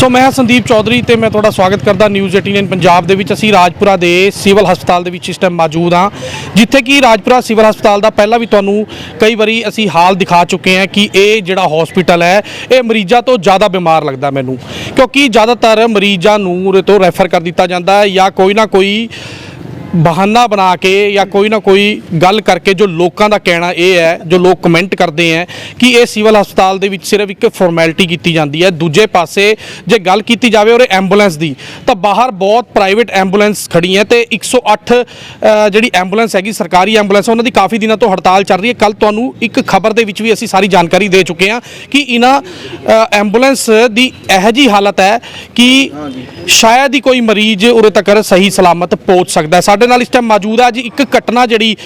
ਸੋ ਮੈਂ ਸੰਦੀਪ ਚੌਧਰੀ ਤੇ ਮੈਂ ਤੁਹਾਡਾ ਸਵਾਗਤ ਕਰਦਾ ਨਿਊਜ਼ 18 ਪੰਜਾਬ ਦੇ ਵਿੱਚ। ਅਸੀਂ ਰਾਜਪੁਰਾ ਦੇ ਸਿਵਲ ਹਸਪਤਾਲ ਦੇ ਵਿੱਚ ਇਸ ਟਾਈਮ ਮੌਜੂਦ ਹਾਂ, ਜਿੱਥੇ ਕਿ ਰਾਜਪੁਰਾ ਸਿਵਲ ਹਸਪਤਾਲ ਦਾ ਪਹਿਲਾਂ ਵੀ ਤੁਹਾਨੂੰ ਕਈ ਵਾਰੀ ਅਸੀਂ ਹਾਲ ਦਿਖਾ ਚੁੱਕੇ ਹਾਂ ਕਿ ਇਹ ਜਿਹੜਾ ਹਸਪੀਟਲ ਹੈ, ਇਹ ਮਰੀਜ਼ਾਂ ਤੋਂ ਜ਼ਿਆਦਾ ਬਿਮਾਰ ਲੱਗਦਾ ਮੈਨੂੰ। ਕਿਉਂਕਿ ਜ਼ਿਆਦਾਤਰ ਮਰੀਜ਼ਾਂ ਨੂੰ ਉਰੇ ਤੋਂ ਰੈਫਰ ਕਰ ਦਿੱਤਾ ਜਾਂਦਾ ਹੈ ਜਾਂ ਕੋਈ ਨਾ ਕੋਈ ਬਹਾਨਾ ਬਣਾ ਕੇ ਜਾਂ ਕੋਈ ਨਾ ਕੋਈ ਗੱਲ ਕਰਕੇ ਜੋ ਲੋਕਾਂ ਦਾ ਕਹਿਣਾ ਇਹ ਹੈ ਜੋ ਲੋਕ ਕਮੈਂਟ ਕਰਦੇ ਹੈ ਕਿ ਇਹ ਸਿਵਲ ਹਸਪਤਾਲ ਦੇ ਵਿੱਚ ਸਿਰਫ ਇੱਕ ਫਾਰਮੈਲਿਟੀ ਕੀਤੀ ਜਾਂਦੀ ਹੈ। ਦੂਜੇ ਪਾਸੇ ਜੇ ਗੱਲ ਕੀਤੀ ਜਾਵੇ ਔਰ ਐਂਬੂਲੈਂਸ ਦੀ ਤਾਂ ਬਾਹਰ ਬਹੁਤ ਪ੍ਰਾਈਵੇਟ ਐਂਬੂਲੈਂਸ ਖੜੀ ਹੈ ਤੇ 108 ਅ, ਜਿਹੜੀ ਐਂਬੂਲੈਂਸ ਹੈਗੀ ਸਰਕਾਰੀ ਐਂਬੂਲੈਂਸ ਉਹਨਾਂ ਦੀ ਕਾਫੀ ਦਿਨਾਂ ਤੋਂ ਹੜਤਾਲ ਚੱਲ ਰਹੀ ਹੈ। ਕੱਲ ਤੁਹਾਨੂੰ ਇੱਕ ਖਬਰ ਦੇ ਵਿੱਚ ਵੀ ਅਸੀਂ ਸਾਰੀ ਜਾਣਕਾਰੀ ਦੇ ਚੁੱਕੇ ਹਾਂ ਕਿ ਇਹਨਾਂ ਐਂਬੂਲੈਂਸ ਦੀ ਇਹੋ ਜੀ ਹਾਲਤ ਹੈ ਕਿ ਸ਼ਾਇਦ ਹੀ ਕੋਈ ਮਰੀਜ਼ ਉਰੇ ਤੱਕ ਸਹੀ ਸਲਾਮਤ ਪਹੁੰਚ ਸਕਦਾ ਹੈ। ਸਾਡੇ ਨਾਲ ਇਸ ਟਾਈਮ ਮੌਜੂਦ ਹੈ ਜੀ। ਇੱਕ ਘਟਨਾ ਜਿਹੜੀ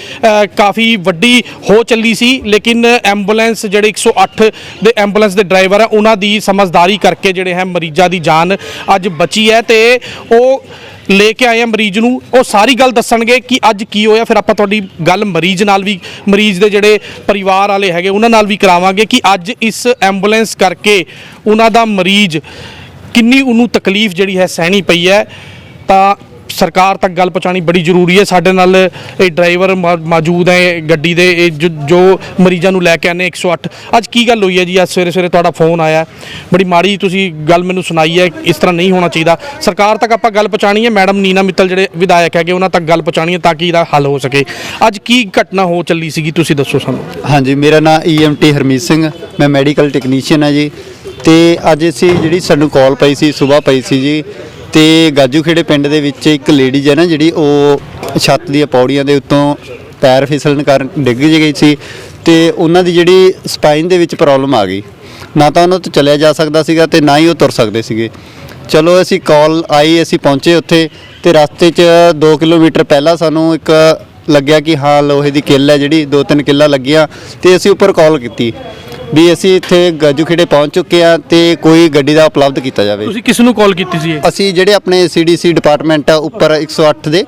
ਕਾਫੀ ਵੱਡੀ ਹੋ ਚੱਲੀ ਸੀ, ਲੇਕਿਨ ਐਂਬੂਲੈਂਸ ਜਿਹੜੇ 108 ਦੇ ਐਂਬੂਲੈਂਸ ਦੇ ਡਰਾਈਵਰ ਹੈ ਉਹਨਾਂ ਦੀ ਸਮਝਦਾਰੀ ਕਰਕੇ ਜਿਹੜੇ ਹੈ ਮਰੀਜ਼ਾਂ ਦੀ ਜਾਨ ਅੱਜ ਬਚੀ ਹੈ ਤੇ ਉਹ ਲੈ ਕੇ ਆਏ ਆ ਮਰੀਜ਼ ਨੂੰ। ਉਹ ਸਾਰੀ ਗੱਲ ਦੱਸਣਗੇ ਕਿ ਅੱਜ ਕੀ ਹੋਇਆ, ਫਿਰ ਆਪਾਂ ਤੁਹਾਡੀ ਗੱਲ ਮਰੀਜ਼ ਨਾਲ ਵੀ, ਮਰੀਜ਼ ਦੇ ਜਿਹੜੇ ਪਰਿਵਾਰ ਵਾਲੇ ਹੈਗੇ, ਉਹਨਾਂ ਨਾਲ ਵੀ ਕਰਾਵਾਂਗੇ ਕਿ ਅੱਜ ਇਸ ਐਂਬੂਲੈਂਸ ਕਰਕੇ ਉਹਨਾਂ ਦਾ ਮਰੀਜ਼ ਕਿੰਨੀ ਉਹਨੂੰ ਤਕਲੀਫ ਜਿਹੜੀ ਹੈ ਸਹਿਣੀ ਪਈ ਹੈ। ਤਾਂ ਸਰਕਾਰ ਤੱਕ ਗੱਲ ਪਹੁੰਚਾਉਣੀ ਬੜੀ ਜ਼ਰੂਰੀ ਹੈ। ਸਾਡੇ ਨਾਲ ਇਹ ਡਰਾਈਵਰ ਮੌ- ਮੌਜੂਦ ਹੈ ਗੱਡੀ ਦੇ, ਇਹ ਜੋ- ਜੋ ਮਰੀਜ਼ਾਂ ਨੂੰ ਲੈ ਕੇ ਆਨੇ 108 ਅੱਜ ਕੀ ਗੱਲ ਹੋਈ ਹੈ ਜੀ? ਅੱਜ ਸਵੇਰੇ ਸਵੇਰੇ ਤੁਹਾਡਾ ਫੋਨ ਆਇਆ। ਬੜੀ ਮਾੜੀ ਤੁਸੀਂ ਗੱਲ ਮੈਨੂੰ ਸੁਣਾਈ ਹੈ। ਇਸ ਤਰ੍ਹਾਂ ਨਹੀਂ ਹੋਣਾ ਚਾਹੀਦਾ। ਸਰਕਾਰ ਤੱਕ ਆਪਾਂ ਗੱਲ ਪਹੁੰਚਾਣੀ ਹੈ। ਮੈਡਮ ਨੀਨਾ ਮਿੱਤਲ ਜਿਹੜੇ ਵਿਧਾਇਕ ਹੈਗੇ, ਉਹਨਾਂ ਤੱਕ ਗੱਲ ਪਹੁੰਚਾਣੀ ਹੈ ਤਾਂ ਕਿ ਇਹਦਾ ਹੱਲ ਹੋ ਸਕੇ। ਅੱਜ ਕੀ ਘਟਨਾ ਹੋ ਚੱਲੀ ਸੀਗੀ? ਤੁਸੀਂ ਦੱਸੋ ਸਾਨੂੰ। ਹਾਂਜੀ, ਮੇਰਾ ਨਾਮ ਈਐਮਟੀ ਹਰਮੀਤ ਸਿੰਘ। ਮੈਂ ਮੈਡੀਕਲ ਟੈਕਨੀਸ਼ੀਅਨ ਹਾਂ ਜੀ। ਤੇ ਅੱਜ ਅਸੀਂ ਜਿਹੜੀ ਸਾਨੂੰ ਕਾਲ ਪਈ ਸੀ, ਸਵੇਰ ਪਈ ਸੀ ਜੀ ਤੇ ਗਾਜੂਖੇੜੇ ਪਿੰਡ ਦੇ ਵਿੱਚ ਇੱਕ ਲੇਡੀਜ਼ ਹੈ ਨਾ ਜਿਹੜੀ ਉਹ ਛੱਤ ਦੀਆਂ ਪੌੜੀਆਂ ਦੇ ਉੱਤੋਂ ਪੈਰ ਫਿਸਲਣ ਕਾਰਨ ਡਿੱਗ ਗਈ ਸੀ ਤੇ ਉਹਨਾਂ ਦੀ ਜਿਹੜੀ ਸਪਾਈਨ ਦੇ ਵਿੱਚ ਪ੍ਰੋਬਲਮ ਆ ਗਈ। ਨਾ ਤਾਂ ਉਹਨਾਂ ਤੋਂ ਚੱਲਿਆ ਜਾ ਸਕਦਾ ਸੀਗਾ ਤੇ ਨਾ ਹੀ ਉਹ ਤੁਰ ਸਕਦੇ ਸੀਗੇ। ਚਲੋ ਅਸੀਂ ਕਾਲ ਆਈ, ਅਸੀਂ ਪਹੁੰਚੇ ਉੱਥੇ ਤੇ ਰਸਤੇ 'ਚ 2 ਕਿਲੋਮੀਟਰ ਪਹਿਲਾਂ ਸਾਨੂੰ ਇੱਕ ਲੱਗਿਆ ਕਿ ਹਾਂ, ਲੋਹੇ ਦੀ ਕਿੱਲ ਹੈ ਜਿਹੜੀ, ਦੋ ਤਿੰਨ ਕਿੱਲਾਂ ਲੱਗੀਆਂ ਤੇ ਅਸੀਂ ਉੱਪਰ ਕਾਲ ਕੀਤੀ। ਵੀ ਅਸੀਂ ਇੱਥੇ ਗਾਜੂਖੇੜੇ ਪਹੁੰਚ ਚੁੱਕੇ ਆ ਤੇ ਕੋਈ ਗੱਡੀ ਦਾ ਉਪਲਬਧ ਕੀਤਾ ਜਾਵੇ। ਤੁਸੀਂ ਕਿਸ ਨੂੰ ਕਾਲ ਕੀਤੀ ਸੀ ਇਹ? ਅਸੀਂ ਜਿਹੜੇ ਆਪਣੇ ਸੀਡੀਸੀ ਡਿਪਾਰਟਮੈਂਟ ਆ ਉੱਪਰ 108 ਦੇ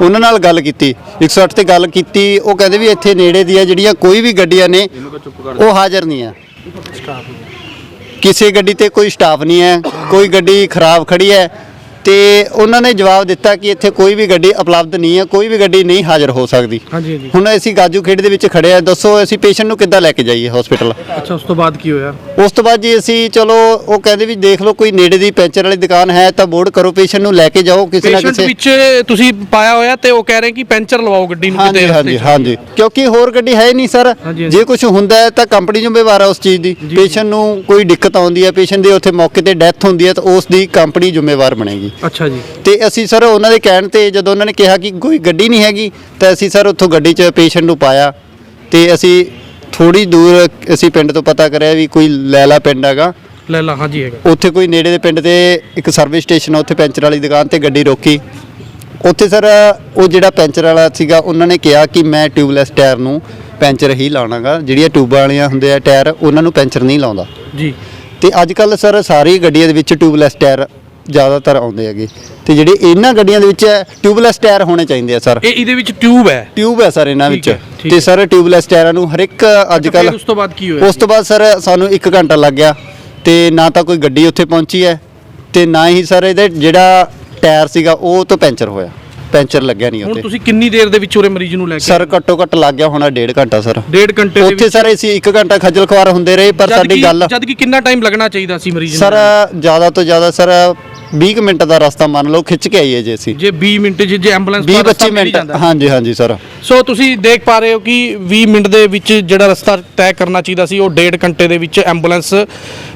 ਉਹਨਾਂ ਨਾਲ ਗੱਲ ਕੀਤੀ। 108 ਤੇ ਗੱਲ ਕੀਤੀ ਉਹ ਕਹਿੰਦੇ ਵੀ ਇੱਥੇ ਨੇੜੇ ਦੀਆਂ ਜਿਹੜੀਆਂ ਕੋਈ ਵੀ ਗੱਡੀਆਂ ਨੇ ਉਹ ਹਾਜ਼ਰ ਨਹੀਂ ਆ। ਕਿਸੇ ਗੱਡੀ ਤੇ ਕੋਈ ਸਟਾਫ ਨਹੀਂ ਹੈ ਕੋਈ ਗੱਡੀ ਖਰਾਬ ਖੜੀ ਹੈ ਤੇ ਉਹਨਾਂ ਨੇ ਜਵਾਬ ਦਿੱਤਾ ਕਿ ਇੱਥੇ ਕੋਈ ਵੀ ਗੱਡੀ ਉਪਲਬਧ ਨਹੀਂ ਹੈ ਕੋਈ ਵੀ ਗੱਡੀ ਨਹੀਂ ਹਾਜ਼ਰ ਹੋ ਸਕਦੀ। ਹਾਂਜੀ ਹਾਂਜੀ। ਹੁਣ ਅਸੀਂ ਗਾਜੂ ਖੇਡ ਦੇ ਵਿੱਚ ਖੜੇ ਆ ਦੱਸੋ ਅਸੀਂ ਪੇਸ਼ੈਂਟ ਨੂੰ ਕਿੱਦਾਂ ਲੈ ਕੇ ਜਾਈਏ ਹਸਪੀਟਲ ਅੱਛਾ ਉਸ ਤੋਂ ਬਾਅਦ ਕੀ ਹੋਇਆ? ਉਸ ਤੋਂ ਬਾਅਦ ਜੀ ਅਸੀਂ ਚਲੋ ਉਹ ਕਹਿੰਦੇ ਵੀ ਦੇਖ ਲਓ ਕੋਈ ਨੇੜੇ ਦੀ ਪੈਂਚਰ ਵਾਲੀ ਦੁਕਾਨ ਹੈ ਤਾਂ ਬੋਰਡ ਕਰੋ ਪੇਸ਼ੈਂਟ ਨੂੰ ਲੈ ਕੇ ਜਾਓ ਕਿਸੇ ਨਾ ਪੇਸ਼ੈਂਟ ਕਿਸੇ ਵਿੱਚ ਤੁਸੀਂ ਪਾਇਆ ਹੋਇਆ ਤੇ ਉਹ ਕਹਿ ਰਹੇ ਕਿ ਪੈਂਚਰ ਲਵਾਓ ਗੱਡੀ ਨੂੰ ਹਾਂਜੀ ਕਿਤੇ ਹਾਂਜੀ। ਹਾਂਜੀ। ਕਿਉਂਕਿ ਹੋਰ ਗੱਡੀ ਹੈ ਹੀ ਨਹੀਂ ਸਰ। ਹਾਂਜੀ, ਹਾਂਜੀ। ਜੇ ਕੁਝ ਹੁੰਦਾ ਹੈ ਤਾਂ ਕੰਪਨੀ ਜ਼ਿੰਮੇਵਾਰ ਹੈ ਉਸ ਚੀਜ਼ ਦੀ। ਜੀ। ਪੇਸ਼ੈਂਟ ਨੂੰ ਕੋਈ ਦਿੱਕਤ ਆਉਂਦੀ ਹੈ ਪੇਸ਼ੈਂਟ ਦੇ ਉੱਥੇ ਮੌਕੇ ਤੇ ਡੈਥ ਹੁੰਦੀ ਹੈ ਤਾਂ ਉਸ ਦੀ ਕੰਪਨੀ ਜ਼ਿੰਮੇਵਾਰ ਬਣੇਗੀ। ਅੱਛਾ ਜੀ। ਤੇ ਅਸੀਂ ਸਰ ਉਹਨਾਂ ਦੇ ਕਹਿਣ ਤੇ ਜਦੋਂ ਉਹਨਾਂ ਨੇ ਕਿਹਾ ਕਿ ਕੋਈ ਗੱਡੀ ਨਹੀਂ ਹੈਗੀ ਤਾਂ ਅਸੀਂ ਸਰ ਉੱਥੋਂ ਗੱਡੀ 'ਚ ਪੇਸ਼ੈਂਟ ਨੂੰ ਪਾਇਆ। ਤੇ ਅਸੀਂ ਥੋੜੀ ਦੂਰ ਅਸੀਂ ਪਿੰਡ ਤੋਂ ਪਤਾ ਕਰਿਆ ਵੀ ਕੋਈ ਲੈਲਾ ਪਿੰਡ ਹੈਗਾ। ਲੈ ਲਾ ਹਾਂਜੀ ਹੈਗਾ। ਉੱਥੇ ਕੋਈ ਨੇੜੇ ਦੇ ਪਿੰਡ ਤੇ ਇੱਕ ਸਰਵਿਸ ਸਟੇਸ਼ਨ ਆ ਉੱਥੇ ਪੈਂਚਰ ਵਾਲੀ ਦੁਕਾਨ ਤੇ ਗੱਡੀ ਰੋਕੀ। ਉੱਥੇ ਸਰ ਉਹ ਜਿਹੜਾ ਪੈਂਚਰ ਵਾਲਾ ਸੀਗਾ ਉਹਨਾਂ ਨੇ ਕਿਹਾ ਕਿ ਮੈਂ ਟਿਊਬਲੈਸ ਟਾਇਰ ਨੂੰ ਪੈਂਚਰ ਹੀ ਲਾਉਣਾਗਾ। ਜਿਹੜੀਆਂ ਟਿਊਬਾਂ ਵਾਲੀਆਂ ਹੁੰਦੇ ਆ ਟਾਇਰ ਉਹਨਾਂ ਨੂੰ ਪੈਂਚਰ ਨਹੀਂ ਲਾਉਂਦਾ। ਜੀ। ਤੇ ਅੱਜ ਕੱਲ ਸਰ ਸਾਰੀ ਗੱਡੀਆਂ ਦੇ ਵਿੱਚ ਟਿਊਬਲੈਸ ਟਾਇਰ ਜ਼ਿਆਦਾਤਰ ਆਉਂਦੇ ਹੈਗੇ। ਤੇ ਜਿਹੜੇ ਇਹਨਾਂ ਗੱਡੀਆਂ ਦੇ ਵਿੱਚ ਟਿਊਬਲੈਸ ਟਾਇਰ ਹੋਣੇ ਚਾਹੀਦੇ ਆ ਸਰ। ਇਹ ਇਹਦੇ ਵਿੱਚ ਟਿਊਬ ਹੈ? ਟਿਊਬ ਹੈ ਸਰ ਇਹਨਾਂ ਵਿੱਚ। ਤੇ। ਸਰ ਟਿਊਬਲੈਸ ਟਾਇਰਾਂ ਨੂੰ ਹਰ ਇੱਕ ਅੱਜ ਕੱਲ ਉਸ ਤੋਂ ਬਾਅਦ ਕੀ ਹੋਇਆ? ਉਸ ਤੋਂ ਬਾਅਦ ਸਰ ਸਾਨੂੰ 1 ਘੰਟਾ ਲੱਗ ਗਿਆ। ਤੇ ਨਾ ਤਾਂ ਕੋਈ ਗੱਡੀ ਉੱਥੇ ਪਹੁੰਚੀ ਹੈ ਤੇ ਨਾ ਹੀ ਸਰ ਇਹਦੇ ਜਿਹੜਾ ਟਾਇਰ ਸੀਗਾ ਉਹ ਤੋਂ ਪੈਂਚਰ ਹੋਇਆ। ਪੈਂਚਰ ਲੱਗਿਆ ਨਹੀਂ ਹੁਣ ਉੱਥੇ। ਤੁਸੀਂ ਕਿੰਨੀ ਦੇਰ ਦੇ ਵਿੱਚ ਉਰੇ ਮਰੀਜ਼ ਨੂੰ ਲੈ ਕੇ ਸਰ ਘੱਟੋ ਘੱਟ ਲੱਗ ਗਿਆ ਹੋਣਾ ਡੇਢ ਘੰਟਾ ਸਰ। ਡੇਢ ਘੰਟੇ ਦੇ ਉੱਥੇ ਸਰ ਅਸੀਂ 1 ਘੰਟਾ ਖੱਜਲ ਖੁਆਰ ਹੁੰਦੇ ਰਹੇ ਪਰ ਸਾਡੀ ਗੱਲ ਜਦ ਕਿ ਕਿੰਨਾ ਟਾਈਮ ਲੱਗਣਾ ਚਾਹੀਦਾ ਸੀ ਮਰੀਜ਼ ਨੂੰ ਸਰ ਜ਼ਿਆਦਾ ਤੋਂ ਜ਼ਿਆਦਾ ਸਰ 20 ਕੁ ਮਿੰਟ ਦਾ ਰਸਤਾ ਮੰਨ ਲਓ ਖਿੱਚ ਕੇ ਆਈਏ ਜੇ ਅਸੀਂ। ਜੇ 20 ਮਿੰਟ ਜੇ ਜੇ ਐਂਬੂਲੈਂਸ 20 25 ਮਿੰਟ। ਹਾਂਜੀ ਹਾਂਜੀ ਸਰ ਸੋ ਤੁਸੀਂ ਦੇਖ ਪਾ ਰਹੇ ਹੋ ਕਿ 20 ਮਿੰਟ ਦੇ ਵਿੱਚ ਜਿਹੜਾ ਰਸਤਾ ਤੈਅ ਕਰਨਾ ਚਾਹੀਦਾ ਸੀ ਉਹ ਡੇਢ ਘੰਟੇ ਦੇ ਵਿੱਚ ਐਂਬੂਲੈਂਸ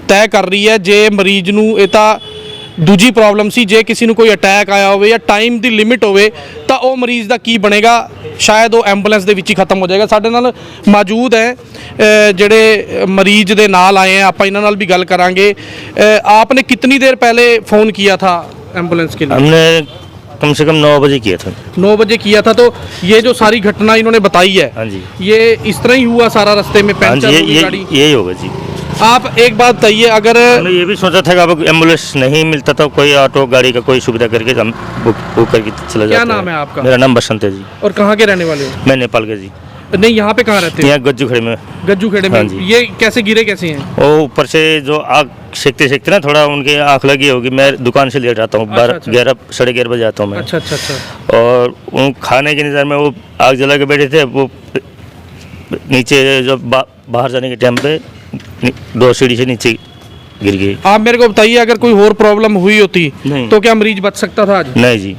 ਤੈਅ ਕਰ ਰਹੀ ਹੈ। ਜੇ ਮਰੀਜ਼ ਨੂੰ ਇਹ ਤਾਂ ਦੂਜੀ ਪ੍ਰੋਬਲਮ ਸੀ ਜੇ ਕਿਸੇ ਨੂੰ ਕੋਈ ਅਟੈਕ ਆਇਆ ਹੋਵੇ ਜਾਂ ਟਾਈਮ ਦੀ ਲਿਮਿਟ ਹੋਵੇ ਉਹ ਮਰੀਜ਼ ਦਾ ਕੀ ਬਣੇਗਾ ਸ਼ਾਇਦ ਉਹ ਐਂਬੂਲੈਂਸ ਦੇ ਵਿੱਚ ਹੀ ਖਤਮ ਹੋ ਜਾਏਗਾ ਸਾਡੇ ਨਾਲ ਮੌਜੂਦ ਹੈ ਅ, ਜਿਹੜੇ ਮਰੀਜ਼ ਦੇ ਨਾਲ ਆਏ हैं ਆਪਾਂ ਇਹਨਾਂ ਨਾਲ ਵੀ ਗੱਲ ਕਰਾਂਗੇ अ, आपने कितनी देर पहले फ़ोन किया था एम्बुलेंस के लिए हमने कम से कम नौ बजे किया था नौ बजे किया था तो ये जो सारी घटना इन्होंने बताई है हाँ जी ये इस तरह ही हुआ सारा रास्ते में हाँ पंचर जी ये हो गई ये गाड़ी यही होगा जी आप एक बात बताइए अगर हमने ये भी सोचा था कि अब एंबुलेंस नहीं मिलता था कोई ऑटो गाड़ी का कोई सुविधा करके हम बुक बुक करके चला क्या नाम है आपका? मेरा नाम बसंत है जी। और कहाँ के रहने वाले हो? मैं नेपाल का जी। नहीं यहाँ पे कहाँ रहते हैं? यहाँ गज्जू खड़े में। गज्जू खेड़े में। हाँ ये कैसे गिरे कैसे हैं? वो ऊपर से जो आग सेकते सेकते ना थोड़ा उनकी आँख लगी होगी। मैं दुकान से लेट आता हूँ अच्छा, बारह अच्छा। ग्यारह साढ़े ग्यारह बजे आता हूँ मैं। अच्छा अच्छा अच्छा। और उन खाने के निज़ार में वो आग जला के बैठे थे वो नीचे जो बा, बाहर जाने के टाइम पे दो सीढ़ी से नीचे गिर गई आप मेरे को बताइए अगर कोई और प्रॉब्लम हुई होती नहीं। तो क्या मरीज बच सकता था ਅੱਜ नहीं जी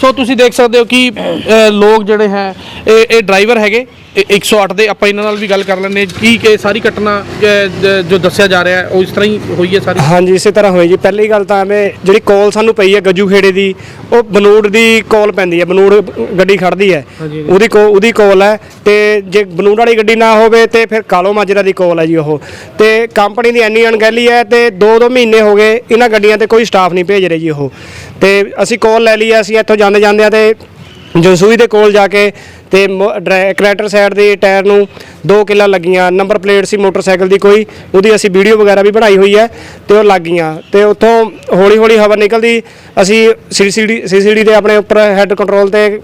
ਸੋ ਤੁਸੀਂ ਦੇਖ ਸਕਦੇ ਹੋ ਕਿ ਅ, ਲੋਕ ਜਿਹੜੇ ਹੈ ਇਹ ਇਹ ਡਰਾਈਵਰ ਹੈਗੇ ਇਹ 108 ਦੇ ਆਪਾਂ ਇਹਨਾਂ ਨਾਲ ਵੀ ਗੱਲ ਕਰ ਹਾਂ ਕੀ ਕਿ ਸਾਰੀ ਘਟਨਾ ਜ- ਦੱਸਿਆ ਜਾ ਰਿਹਾ ਹੈ ਉਹ ਇਸ ਤਰ੍ਹਾਂ ਹੀ ਹੋਈ ਹੈ ਸਾਰੀ? ਹਾਂਜੀ ਇਸੇ ਤਰ੍ਹਾਂ ਹੋਈ ਜੀ। ਪਹਿਲੀ ਗੱਲ ਤਾਂ ਐਵੇਂ ਜਿਹੜੀ ਕਾਲ ਸਾਨੂੰ ਪਈ ਹੈ ਗੱਜੂ ਖੇੜੇ ਦੀ ਉਹ ਬਨੂੜ ਦੀ ਕਾਲ ਪੈਂਦੀ ਹੈ ਬਨੂੜ ਗੱਡੀ ਖੜਦੀ ਹੈ। ਉਹਦੀ ਕੋ ਉਹਦੀ ਕਾਲ ਹੈ ਤੇ ਜੇ ਬਨੂੜ ਵਾਲੀ ਗੱਡੀ ਨਾ ਹੋਵੇ ਤੇ ਫਿਰ ਕਾਲੋ ਮਾਜਰਾ ਦੀ ਕਾਲ ਹੈ ਜੀ ਉਹ। ਤੇ ਕੰਪਨੀ ਦੀ ਐਨੀ ਅਣਗਹਿਲੀ ਹੈ ਤੇ 2-2 ਮਹੀਨੇ ਹੋ ਗਏ ਇਹਨਾਂ ਗੱਡੀਆਂ ਤੇ ਕੋਈ ਸਟਾਫ ਨਹੀਂ ਭੇਜ ਰਹੇ ਜੀ ਉਹ। ਤੇ ਅਸੀਂ ਕਾਲ ਲੈ ਲਈ ਅਸੀਂ ਇੱਥੋਂ ਜਾਂਦੇ ਜਾਂਦੇ ਆ ਤੇ ਜਨਸੂਈ ਦੇ ਕੋਲ ਜਾ ਕੇ ਤੇ ਕਰੈਟਰ ਸਾਈਡ ਦੇ ਟਾਇਰ ਨੂੰ ਦੋ ਕਿੱਲਾਂ ਲੱਗੀਆਂ ਨੰਬਰ ਪਲੇਟ ਸੀ ਮੋਟਰਸਾਈਕਲ ਦੀ ਕੋਈ, ਉਹਦੀ ਅਸੀਂ ਵੀਡੀਓ ਵਗੈਰਾ ਵੀ ਬਣਾਈ ਹੋਈ ਹੈ ਤੇ ਉਹ ਲੱਗ ਗਈਆਂ। ਤੇ ਉੱਥੋਂ ਹੌਲੀ ਹੌਲੀ ਹਵਾ ਨਿਕਲਦੀ, ਅਸੀਂ ਸੀਸੀਡੀ ਸੀਸੀਡੀ ਦੇ ਆਪਣੇ ਉੱਪਰ ਹੈੱਡ ਕੰਟਰੋਲ ਤੇ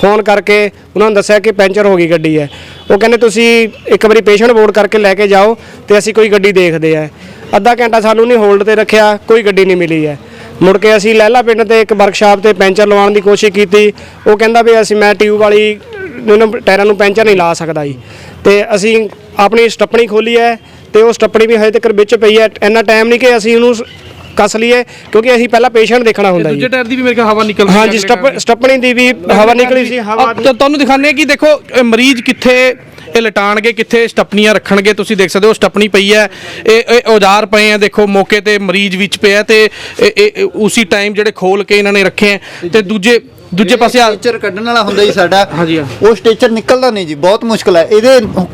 ਫੋਨ ਕਰਕੇ ਉਹਨਾਂ ਨੂੰ ਦੱਸਿਆ ਕਿ ਪੈਂਚਰ ਹੋ ਗਈ ਗੱਡੀ ਹੈ। ਉਹ ਕਹਿੰਦੇ, ਤੁਸੀਂ ਇੱਕ ਵਾਰੀ ਪੇਸ਼ੈਂਟ ਬੋਰਡ ਕਰਕੇ ਲੈ ਕੇ ਜਾਓ ਤੇ ਅਸੀਂ ਕੋਈ ਗੱਡੀ ਦੇਖਦੇ ਆ ਅੱਧਾ ਘੰਟਾ ਸਾਨੂੰ ਨਹੀਂ ਹੋਲਡ ਤੇ ਰੱਖਿਆ, ਕੋਈ ਗੱਡੀ ਨਹੀਂ ਮਿਲੀ ਹੈ। ਮੁੜ ਕੇ ਅਸੀਂ ਲਹਿਲਾ ਪਿੰਡ ਤੇ ਇੱਕ ਵਰਕਸ਼ਾਪ ਤੇ ਪੈਂਚਰ ਲਵਾਉਣ ਦੀ ਕੋਸ਼ਿਸ਼ ਕੀਤੀ। ਉਹ ਕਹਿੰਦਾ ਵੀ ਅਸੀਂ, ਮੈਂ ਟਿਊਬ ਵਾਲੀ ਇਹਨਾਂ ਟਾਇਰਾਂ ਨੂੰ ਪੈਂਚਰ ਨਹੀਂ ਲਾ ਸਕਦਾ ਜੀ। ਤੇ ਅਸੀਂ ਆਪਣੀ ਸਟੱਪਣੀ ਖੋਲੀ ਹੈ ਤੇ ਉਹ ਸਟੱਪਣੀ ਵੀ ਹਜੇ ਤੱਕ ਵਿੱਚ ਪਈ ਹੈ। ਇੰਨਾ ਟਾਈਮ ਨਹੀਂ ਕਿ ਅਸੀਂ ਉਹਨੂੰ ਕੱਸ ਲਈਏ ਕਿਉਂਕਿ ਅਸੀਂ ਪਹਿਲਾਂ ਪੇਸ਼ੈਂਟ ਦੇਖਣਾ ਹੁੰਦਾ ਦੂਜੇ ਜੀ। ਟਾਇਰ ਦੀ ਵੀ ਮੇਰੇ ਕੋਲ ਹਵਾ ਨਿਕਲ ਹੈ ਦੀ। ਸਟੱਪਣੀ ਦੀ ਵੀ ਹਵਾ ਨਿਕਲੀ ਸੀ। ਹਵਾ ਤੁਹਾਨੂੰ ਦਿਖਾਣੇ ਕਿ ਦੇਖੋ ਇਹ ਮਰੀਜ਼ ਕਿੱਥੇ ਇਹ ਲਟਾਣਗੇ ਕਿੱਥੇ ਸਟੱਪਨੀਆਂ ਰੱਖਣਗੇ ਤੁਸੀਂ ਦੇਖ ਸਕਦੇ ਹੋ ਸਟੱਪਨੀ ਪਈ ਹੈ। ਇਹ ਇਹ ਔਜ਼ਾਰ ਪਏ ਆ ਦੇਖੋ ਮੌਕੇ ਤੇ ਮਰੀਜ਼ ਵਿੱਚ ਪਿਆ ਤੇ ਇਹ ਉਸੇ ਟਾਈਮ ਜਿਹੜੇ ਖੋਲ ਕੇ ਇਹਨਾਂ ਨੇ ਰੱਖੇ ਆ। ਤੇ ਦੂਜੇ ਦੂਜੇ ਪਾਸੇ ਆ ਸਟੇਚਰ ਕੱਢਣ ਵਾਲਾ ਹੁੰਦਾ ਜੀ ਸਾਡਾ। ਹਾਂਜੀ, ਹਾਂ। ਉਹ ਸਟੇਚਰ ਨਿਕਲਦਾ ਨਹੀਂ ਜੀ ਬਹੁਤ ਮੁਸ਼ਕਲ ਹੈ। ਇਹਦੇ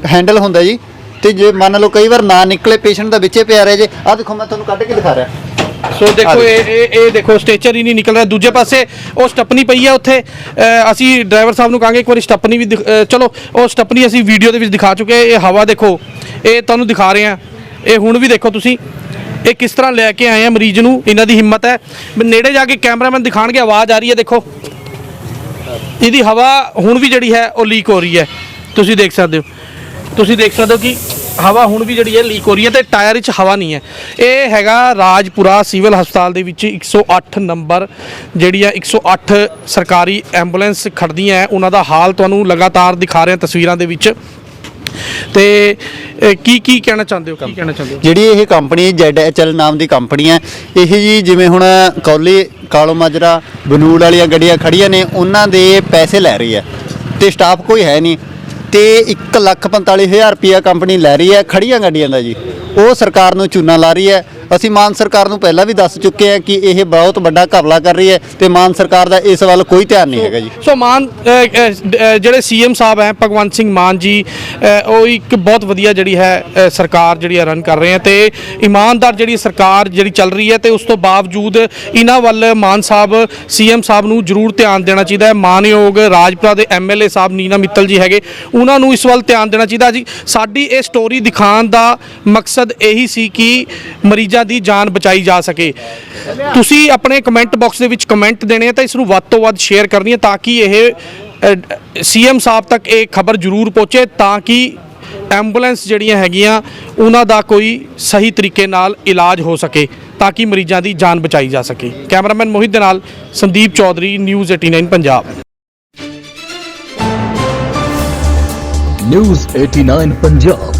ਹੈਂਡਲ ਹੁੰਦਾ ਜੀ। ਤੇ ਜੇ ਮੰਨ ਲਓ ਕਈ ਵਾਰ ਨਾ ਨਿਕਲੇ ਪੇਸ਼ੈਂਟ ਦਾ ਵਿੱਚੇ ਪਿਆ ਰਹੇ ਜੇ ਆ ਦੇਖੋ ਮੈਂ ਤੁਹਾਨੂੰ ਕੱਢ ਕੇ ਦਿਖਾ ਰਿਹਾ। ਸੋ ਦੇਖੋ ਇਹ ਇਹ ਇਹ ਦੇਖੋ ਸਟੇਚਰ ਹੀ ਨਹੀਂ ਨਿਕਲ ਰਿਹਾ। ਦੂਜੇ ਪਾਸੇ ਉਹ ਸਟੱਪਨੀ ਪਈ ਹੈ ਉੱਥੇ। ਅ, ਅਸੀਂ ਡਰਾਈਵਰ ਸਾਹਿਬ ਨੂੰ ਕਹਾਂਗੇ ਇੱਕ ਵਾਰੀ ਸਟੱਪਨੀ ਵੀ ਦਿਖ- ਅ, ਚਲੋ ਉਹ ਸਟੱਪਨੀ ਅਸੀਂ ਵੀਡੀਓ ਦੇ ਵਿੱਚ ਦਿਖਾ ਚੁੱਕੇ ਹਾਂ। ਇਹ ਹਵਾ ਦੇਖੋ ਇਹ ਤੁਹਾਨੂੰ ਦਿਖਾ ਰਹੇ ਹਾਂ। ਇਹ ਹੁਣ ਵੀ ਦੇਖੋ ਤੁਸੀਂ। ਇਹ ਕਿਸ ਤਰ੍ਹਾਂ ਲੈ ਕੇ ਆਏ ਆ ਮਰੀਜ਼ ਨੂੰ? ਇਹਨਾਂ ਦੀ ਹਿੰਮਤ ਹੈ। ਨੇੜੇ ਜਾ ਕੇ ਕੈਮਰਾਮੈਨ ਦਿਖਾਣਗੇ ਆਵਾਜ਼ ਆ ਰਹੀ ਹੈ ਦੇਖੋ। ਇਹਦੀ ਹਵਾ ਹੁਣ ਵੀ ਜਿਹੜੀ ਹੈ ਉਹ ਲੀਕ ਹੋ ਰਹੀ ਹੈ। ਤੁਸੀਂ ਦੇਖ ਸਕਦੇ ਹੋ। ਤੁਸੀਂ ਦੇਖ ਸਕਦੇ ਹੋ ਕਿ ਹਵਾ ਹੁਣ ਵੀ ਜਿਹੜੀ ਹੈ ਲੀਕ ਹੋ ਰਹੀ ਹੈ ਤੇ ਟਾਇਰ ਵਿੱਚ ਹਵਾ ਨਹੀਂ ਹੈ। ਇਹ ਹੈਗਾ ਰਾਜਪੁਰਾ ਸਿਵਲ ਹਸਪਤਾਲ ਦੇ ਵਿੱਚ 108 ਨੰਬਰ ਜਿਹੜੀ ਹੈ 108 ਸਰਕਾਰੀ ਐਂਬੂਲੈਂਸ ਖੜਦੀਆਂ ਹੈ। ਉਹਨਾਂ ਦਾ ਹਾਲ ਤੁਹਾਨੂੰ ਲਗਾਤਾਰ ਦਿਖਾ ਰਹੇ ਹਾਂ ਤਸਵੀਰਾਂ ਦੇ ਵਿੱਚ। ਤੇ ਇਹ ਕੀ ਕੀ ਕਹਿਣਾ ਚਾਹੁੰਦੇ ਹੋ? ਕੀ ਕਹਿਣਾ ਚਾਹੁੰਦੇ ਹੋ? ਜਿਹੜੀ ਇਹ ਕੰਪਨੀ ZHL ਨਾਮ ਦੀ ਕੰਪਨੀ ਹੈ, ਇਹ ਜੀ ਜਿਵੇਂ ਹੁਣ ਕੌਲੀ, ਕਾਲੋ ਮਾਜਰਾ, ਬਨੂੜ ਵਾਲੀਆਂ ਗੱਡੀਆਂ ਖੜੀਆਂ ਨੇ, ਉਹਨਾਂ ਦੇ ਪੈਸੇ ਲੈ ਰਹੀ ਹੈ ਤੇ ਸਟਾਫ ਕੋਈ ਹੈ ਨਹੀਂ। ਤੇ 145000 ਰੁਪਿਆ ਕੰਪਨੀ ਲੈ ਰਹੀ ਹੈ ਖੜੀਆਂ ਗੱਡੀਆਂ ਦਾ ਜੀ। ਉਹ ਸਰਕਾਰ ਨੂੰ ਚੂਨਾ ਲਾ ਰਹੀ ਹੈ ਅਸੀਂ ਮਾਨ ਸਰਕਾਰ ਨੂੰ ਪਹਿਲਾਂ ਵੀ ਦੱਸ ਚੁੱਕੇ ਹਾਂ ਕਿ ਇਹ ਬਹੁਤ ਵੱਡਾ ਘਪਲਾ ਕਰ ਰਹੀ ਹੈ ਤੇ ਮਾਨ ਸਰਕਾਰ ਦਾ ਇਸ ਵੱਲ ਕੋਈ ਧਿਆਨ ਨਹੀਂ ਹੈਗਾ ਜੀ। ਸੋ ਮਾਨ ਅ, ਅ, ਅ, ਜਿਹੜੇ ਸੀਐਮ ਸਾਹਿਬ ਹੈ ਭਗਵੰਤ ਸਿੰਘ ਮਾਨ ਜੀ ਉਹ ਇੱਕ ਬਹੁਤ ਵਧੀਆ ਜਿਹੜੀ ਹੈ ਸਰਕਾਰ ਜਿਹੜੀ ਹੈ ਰਨ ਕਰ ਰਹੇ ਹੈ ਤੇ ਇਮਾਨਦਾਰ ਜਿਹੜੀ ਸਰਕਾਰ ਜਿਹੜੀ ਚੱਲ ਰਹੀ ਹੈ ਤੇ ਉਸ ਤੋਂ ਬਾਵਜੂਦ ਇਹਨਾਂ ਵੱਲ ਮਾਨ ਸਾਹਿਬ ਸੀਐਮ ਸਾਹਿਬ ਨੂੰ ਜ਼ਰੂਰ ਧਿਆਨ ਦੇਣਾ ਚਾਹੀਦਾ ਹੈ। ਮਾਨਯੋਗ ਰਾਜਪੁਰਾ ਦੇ ਐਮਐਲਏ ਸਾਹਿਬ ਨੀਨਾ ਮਿੱਤਲ ਜੀ ਹੈਗੇ ਉਹਨਾਂ ਨੂੰ ਇਸ ਵੱਲ ਧਿਆਨ ਦੇਣਾ ਚਾਹੀਦਾ ਜੀ ਸਾਡੀ ਇਹ ਸਟੋਰੀ ਦਿਖਾਉਣ ਦਾ ਮਕਸਦ ਇਹੀ ਸੀ ਕਿ ਮਰੀਜ਼ਾਂ ਦੀ ਜਾਨ ਬਚਾਈ ਜਾ ਸਕੇ। ਤੁਸੀਂ ਆਪਣੇ ਕਮੈਂਟ ਬਾਕਸ ਦੇ ਵਿੱਚ ਕਮੈਂਟ ਦੇਣੇ ਆ ਤਾਂ ਇਸ ਨੂੰ ਵੱਧ ਤੋਂ ਵੱਧ ਸ਼ੇਅਰ ਕਰਨੀ ਹੈ ਤਾਂ ਕਿ ਇਹ ਸੀਐਮ ਸਾਹਿਬ ਤੱਕ ਇਹ ਖਬਰ ਜ਼ਰੂਰ ਪਹੁੰਚੇ ਤਾਂ ਕਿ ਐਂਬੂਲੈਂਸ ਜਿਹੜੀਆਂ ਹੈਗੀਆਂ, ਉਹਨਾਂ ਦਾ ਕੋਈ ਸਹੀ ਤਰੀਕੇ ਨਾਲ ਇਲਾਜ ਹੋ ਸਕੇ ਤਾਂ ਕਿ ਮਰੀਜ਼ਾਂ ਦੀ ਜਾਨ ਬਚਾਈ ਜਾ ਸਕੇ। ਕੈਮਰਾਮੈਨ ਮੋਹਿਤ ਦੇ ਨਾਲ ਸੰਦੀਪ ਚੌਧਰੀ ਨਿਊਜ਼ 89 ਪੰਜਾਬ। ਨਿਊਜ਼ 89 ਪੰਜਾਬ।